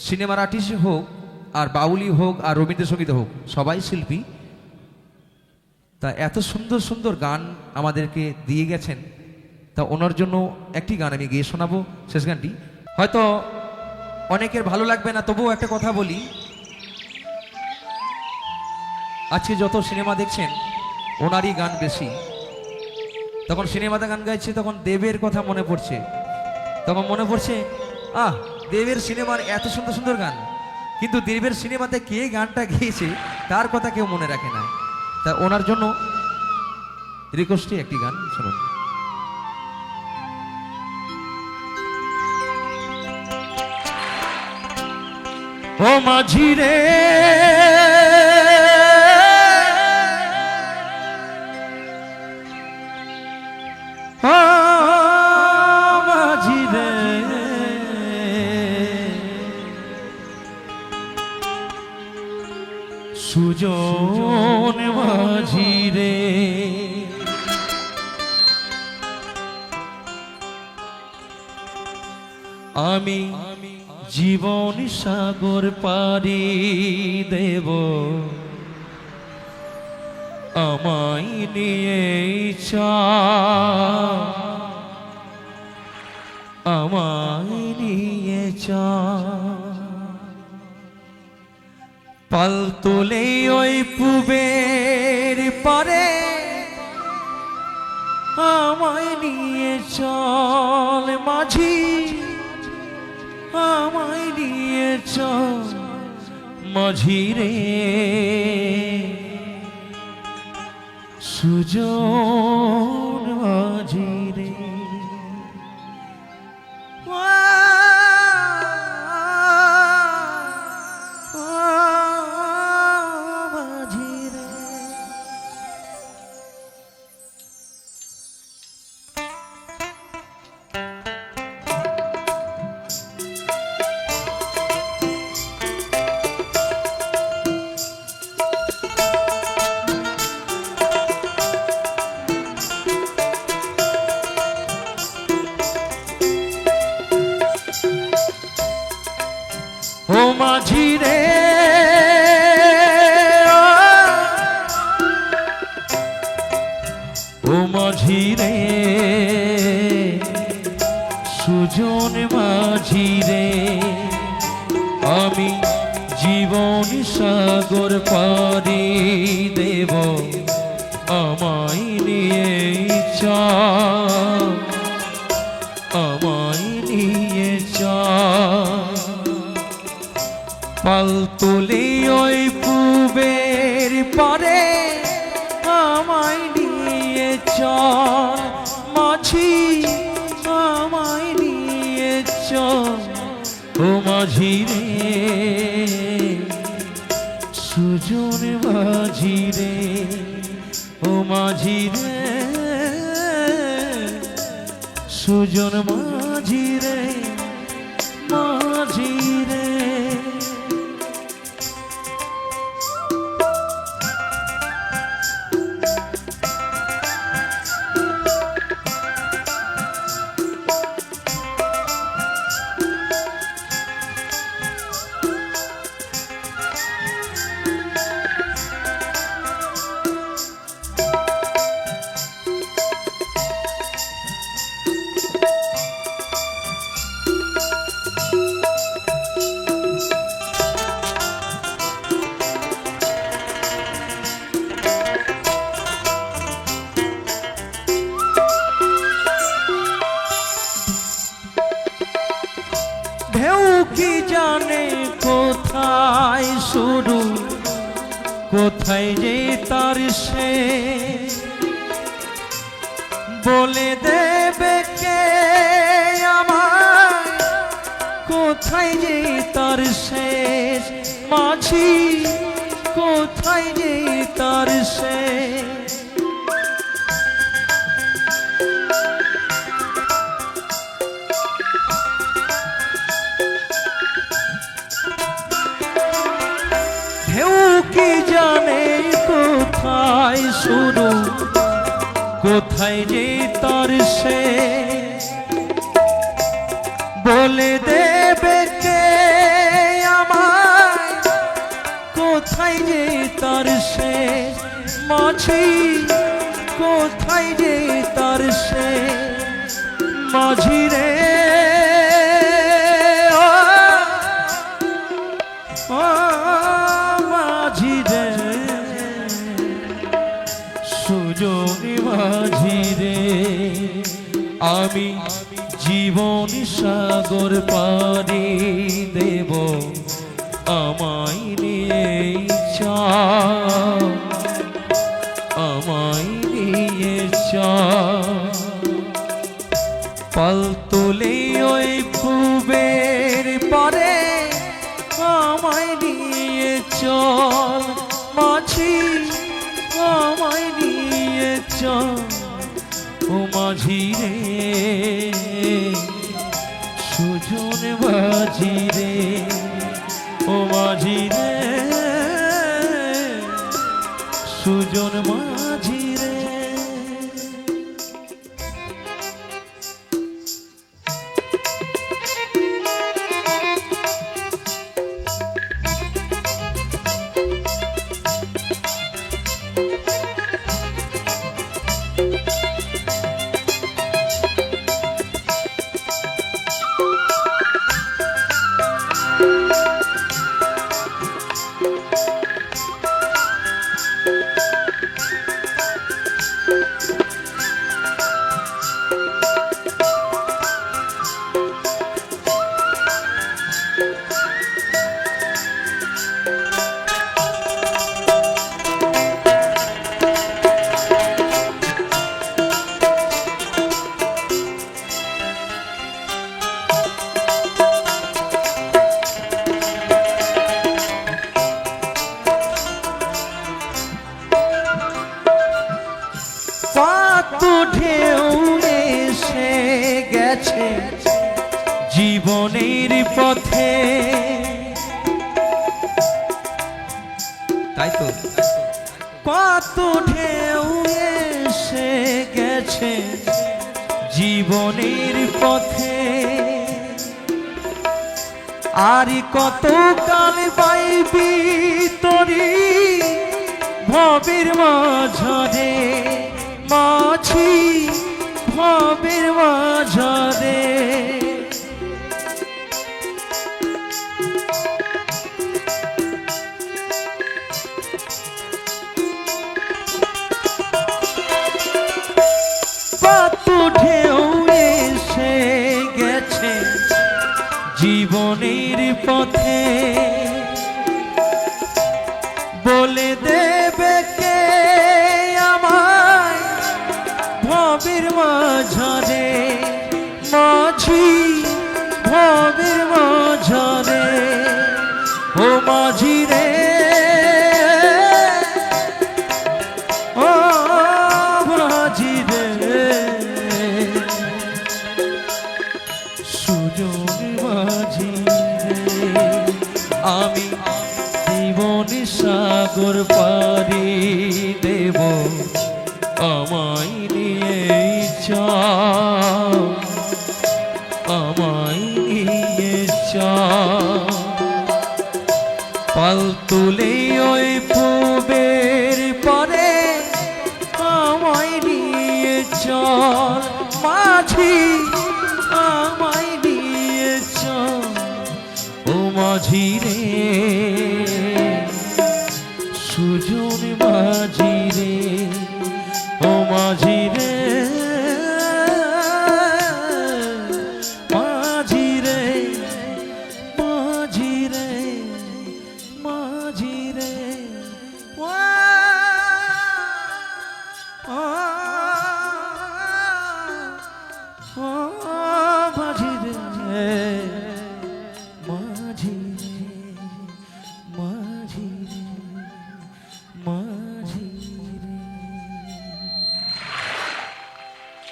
সিনেমার আর্টিস্ট হোক, আর বাউলি হোক, আর রবীন্দ্রসঙ্গীত হোক, সবাই শিল্পী। তা এত সুন্দর সুন্দর গান আমাদেরকে দিয়ে গেছেন। তা ওনার জন্য একটি গান আমি গিয়ে শোনাবো, শেষ গানটি। হয়তো অনেকের ভালো লাগবে না, তবুও একটা কথা বলি। আজকে যত সিনেমা দেখছেন, ওনারই গান বেশি। তখন সিনেমাতে গান গাইছে, তখন দেবের কথা মনে পড়ছে। তখন মনে পড়ছে, আহ দেবের সিনেমার এত সুন্দর সুন্দর গান। কিন্তু দেবের সিনেমাতে কে গানটা গিয়েছে, তার কথা কেউ মনে রাখে না। তা ওনার জন্য রিকোয়েস্টে একটি গান শুনুন। ও মাঝি রে আমি জীবন সাগর পারি দেব। আমায় নিয়ে চা আমায় নিয়ে চা পাল তোলে ওই পুবের পারে আমায় নিয়ে চল মাঝি। আমায় নিয়ে মঝিরে। সুজন মাঝি ও মাঝি রে ও আমি জীবন সাগর পারি দেব আমায় নিয়ে চা। পাল তুলি ওই পুবের পারে আমায় নিয়ে চল মাঝি আমায় নিয়ে চল ও মাঝি রে সুজন মাঝি রে ও মাঝি রে সুজন মাঝি ঢেউ কি জানে কোথায় শুরু? কোথায় যে তার সে বলে দেবে কে আমার কোথায় যে তার শেষ? মাঝি, কোথায় যে তার শেষ? কোথায় রে তর সে? বলে দেবে কে আমায়? কোথায় রে তর সে? মাঝি, কোথায় রে তর সে? মাঝি রে আমি জীবন সাগর পারি দেব, আমায় নিয়ে চল আমায় নিয়ে চল পাল তোলে ওই পুবের পরে আমায় নিয়ে চল মাছি আমায় নিয়ে চল। মাঝি রে সুজন বাজি রে ও মাঝি রে সুজন মাঝি কত ঢেউ এসে গেছে জীবনের পথে। আর কত কাল পাইবি তরি ভবের মাঝরে, মাছি ভবের মাঝরে। কত ঢেউ এসে গেছে জীবনের পথে। বলে দেবে কে আমায় ভবের মাঝরে? মাঝি, ভবের মাঝরে। ও মাঝি সুজন মাঝি আমি জীবন সাগর পারি দেব। আমায় নিয়ে চল আমায় নিয়ে চল পাল তুলে ওই পুবের পরে আমায় নিয়ে চল, মাঝি। সুজন মাঝিরে ও মাঝিরে।